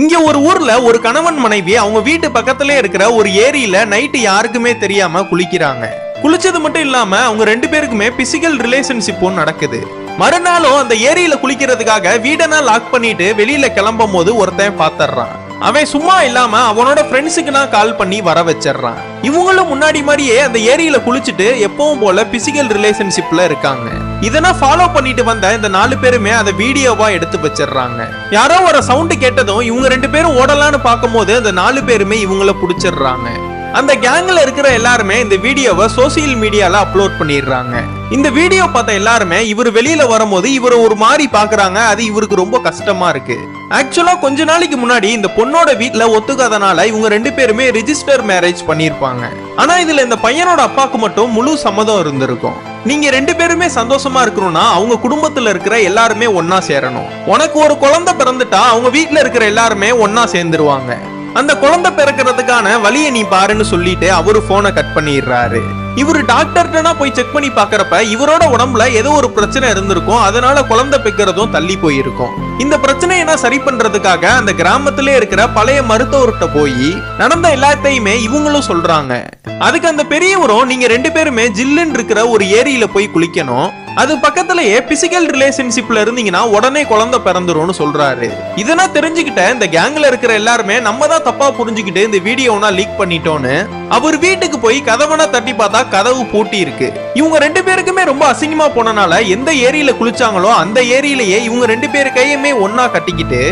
இங்க ஒரு ஊர்ல ஒரு கணவன் மனைவி அவங்க வீட்டு பக்கத்துல இருக்கிற ஒரு ஏரியில நைட்டு யாருக்குமே தெரியாம குளிக்கிறாங்க. குளிச்சது மட்டும் இல்லாம அவங்க ரெண்டு பேருக்குமே பிசிக்கல் ரிலேஷன்ஷிப்பும் நடக்குது. மறுநாளும் அந்த ஏரியில குளிக்கிறதுக்காக வீடெல்லாம் லாக் பண்ணிட்டு வெளியில கிளம்பும் போது ஒருத்தன் பாத்துறான். அவன் சும்மா இல்லாம அவனோட ஃப்ரெண்ட்ஸுக்கு நான் கால் பண்ணி வர வச்சிடுறான். இவங்களும் முன்னாடி மாதிரியே அந்த ஏரியில குளிச்சுட்டு எப்பவும் போல பிசிக்கல் ரிலேஷன்ஷிப்ல இருக்காங்க. இதெல்லாம் ஃபாலோ பண்ணிட்டு வந்த இந்த நாலு பேருமே அதை வீடியோவா எடுத்து வச்சிடுறாங்க. யாரோ ஒரு சவுண்ட் கேட்டதும் இவங்க ரெண்டு பேரும் ஓடலான்னு பார்க்கும்போது அந்த நாலு பேருமே இவங்கள பிடிச்சிடுறாங்க. அந்த கேங்ல இருக்கிற எல்லாருமே இந்த வீடியோவை சோசியல் மீடியால அப்லோட் பண்ணிடுறாங்க. இந்த வீடியோ பார்த்த எல்லாருமே இவர் வெளியில வரும்போது இவரை ஒரு மாதிரி பாக்குறாங்க அது இவருக்கு ரொம்ப கஷ்டமா இருக்கு. ஆக்சுவலா கொஞ்ச நாளைக்கு முன்னாடி இந்த பொண்ணோட வீட்டுல ஒத்துக்காதனால இவங்க ரெண்டு பேருமே ரிஜிஸ்டர் மேரேஜ் பண்ணிருப்பாங்க ஆனா இதுல இந்த பையனோட அப்பாவுக்கு மட்டும் முழு சம்மதம் இருந்திருக்கும். நீங்க ரெண்டு பேருமே சந்தோஷமா இருக்கணும்னா அவங்க குடும்பத்துல இருக்கிற எல்லாருமே ஒன்னா சேரணும். உனக்கு ஒரு குழந்தை பிறந்துட்டா அவங்க வீட்டுல இருக்கிற எல்லாருமே ஒன்னா சேர்ந்துருவாங்க. அந்த குழந்தை பிறக்கிறதுக்கான வழியை நீ பாருன்னு சொல்லிட்டு அவரு போனை கட் பண்ணிடுறாரு. இவரு டாக்டர்கிட்டனா போய் செக் பண்ணி பாக்குறப்ப இவரோட உடம்புல ஏதோ ஒரு பிரச்சனை இருந்திருக்கும். அதனால குழந்தை பெக்கிறதும் தள்ளி போயிருக்கும். இந்த பிரச்சனையை நான் சரி பண்றதுக்காக அந்த கிராமத்திலே இருக்கிற பழைய மருத்துவர்கிட்ட போய் நடந்த எல்லாத்தையுமே இவங்களும் சொல்றாங்க. அதுக்கு அந்த பெரியவரும் நீங்க ரெண்டு பேருமே ஜில்லுன்னு இருக்கிற ஒரு ஏரியில போய் குளிக்கணும். அது பக்கத்துலயே பிசிக்கல் ரிலேஷன்ஷிப்ல இருந்தீங்கன்னா உடனே குழந்தை பிறந்துரும்னு சொல்றாரு. இதெல்லாம் தெரிஞ்சுக்கிட்ட இந்த கேங்ல இருக்கிற எல்லாருமே நம்ம தான் தப்பா புரிஞ்சுக்கிட்டு இந்த வீடியோனா லீக் பண்ணிட்டோன்னு. அவர் வீட்டுக்கு போய் கதவனா தட்டி பார்த்தா கதவு பூட்டி இருக்கு. இவங்க ரெண்டு பேருக்குமே ரொம்ப அசிங்கமா போனனால எந்த ஏரியில குளிச்சாங்களோ அந்த ஏரியிலேயே இவங்க ரெண்டு பேரு கையுமே ஒன்னா கட்டிக்கிட்டு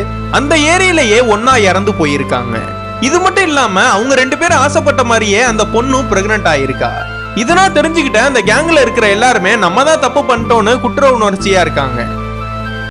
அந்த ஏரியிலேயே ஒன்னா இறந்து போயிருக்காங்க. இது மட்டும் இல்லாம அவங்க ரெண்டு பேரும் ஆசைப்பட்ட மாதிரியே அந்த பொண்ணும் பிரெக்னென்ட் ஆயிருக்கா. இதெல்லாம் தெரிஞ்சுக்கிட்ட அந்த கேங்ல இருக்கிற எல்லாருமே நம்ம தான் தப்பு பண்ணிட்டோம்னு குற்ற உணர்ச்சியா இருக்காங்க.